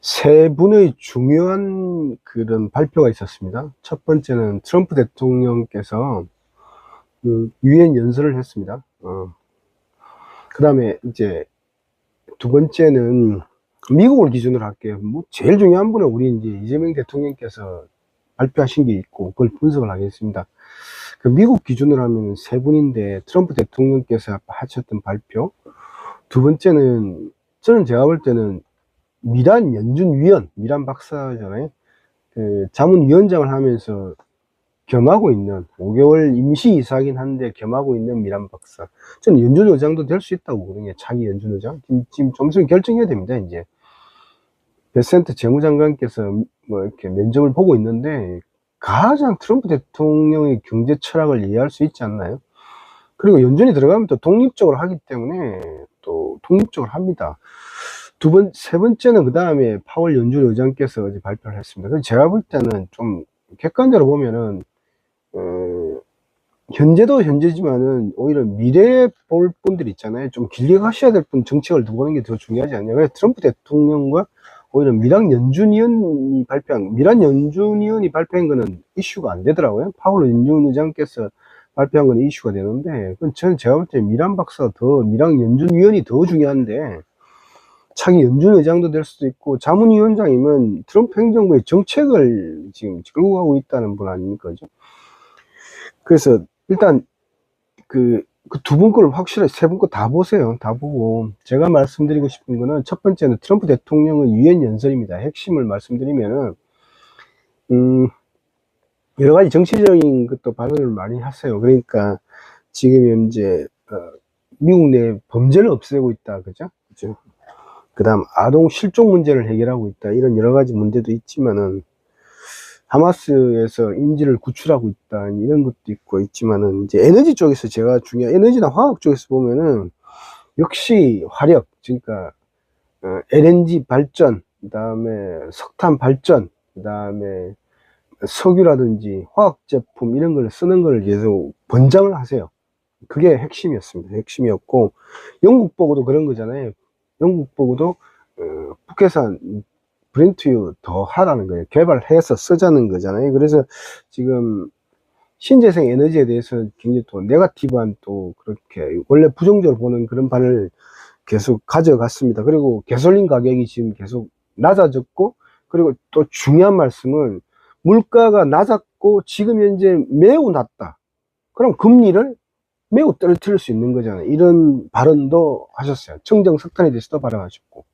세 분의 중요한 그런 발표가 있었습니다. 첫 번째는 트럼프 대통령께서 그 유엔 연설을 했습니다. 어. 그 다음에 이제 두 번째는 미국을 기준으로 할게요. 뭐 제일 중요한 분은 우리 이제 이재명 대통령께서 발표하신 게 있고 그걸 분석을 하겠습니다. 그 미국 기준으로 하면 세 분인데 트럼프 대통령께서 하셨던 발표. 두 번째는 저는 제가 볼 때는 미란 연준위원, 미란 박사잖아요. 그 자문위원장을 하면서 겸하고 있는 5개월 임시 이사긴 한데 겸하고 있는 미란 박사. 저는 연준 의장도 될 수 있다고 보거든요. 차기 연준 의장. 지금, 지금 좀 있으면 결정해야 됩니다. 이제 베센트 재무장관께서 뭐 이렇게 면접을 보고 있는데 가장 트럼프 대통령의 경제 철학을 이해할 수 있지 않나요? 그리고 연준이 들어가면 또 독립적으로 하기 때문에 또 독립적으로 합니다. 두 번, 세 번째는 그 다음에 파월 연준 의장께서 어제 발표를 했습니다. 그래서 제가 볼 때는 좀 객관적으로 보면은, 어, 현재도 현재지만은 오히려 미래에 볼 분들 있잖아요. 좀 길게 가셔야 될 분 정책을 두고 보는 게 더 중요하지 않냐. 그래서 트럼프 대통령과 오히려 미란 연준위원이 발표한, 미란 연준위원이 발표한 거는 이슈가 안 되더라고요. 파월 연준 의장께서 발표한 건 이슈가 되는데, 그건 저는 제가 볼 때 미란 박사가 더, 미란 연준 위원이 더 중요한데, 차기 연준 의장도 될 수도 있고 자문위원장이면 트럼프 행정부의 정책을 지금 끌고 가고 있다는 분 아닙니까? 그래서 일단 그두분 거를 확실하게 세분 거 다 보세요. 다 보고 제가 말씀드리고 싶은 거는 첫 번째는 트럼프 대통령의 유엔 연설입니다. 핵심을 말씀드리면은 음 여러 가지 정치적인 것도 발언을 많이 하세요. 그러니까 지금 현재 어, 미국 내 범죄를 없애고 있다, 그죠? 그죠? 그 다음 아동 실종 문제를 해결하고 있다. 이런 여러 가지 문제도 있지만은 하마스에서 인지를 구출하고 있다. 이런 것도 있고 있지만은 이제 에너지 쪽에서 제가 중요한 에너지나 화학 쪽에서 보면은 역시 화력 그러니까 어, LNG 발전 그 다음에 석탄 발전 그 다음에 석유라든지 화학 제품 이런 걸 쓰는 걸 계속 번장을 하세요. 그게 핵심이었습니다. 핵심이었고 영국 보고도 그런 거잖아요 영국 보고도 어, 북해산 브렌트유 더 하라는 거예요. 개발해서 쓰자는 거잖아요. 그래서 지금 신재생 에너지에 대해서 굉장히 또 네가티브한 또 그렇게 원래 부정적으로 보는 그런 반을 계속 가져갔습니다. 그리고 개솔린 가격이 지금 계속 낮아졌고 그리고 또 중요한 말씀은 물가가 낮았고 지금 현재 매우 낮다. 그럼 금리를 매우 떨어뜨릴 수 있는 거잖아요. 이런 발언도 하셨어요. 청정 석탄에 대해서도 발언하셨고.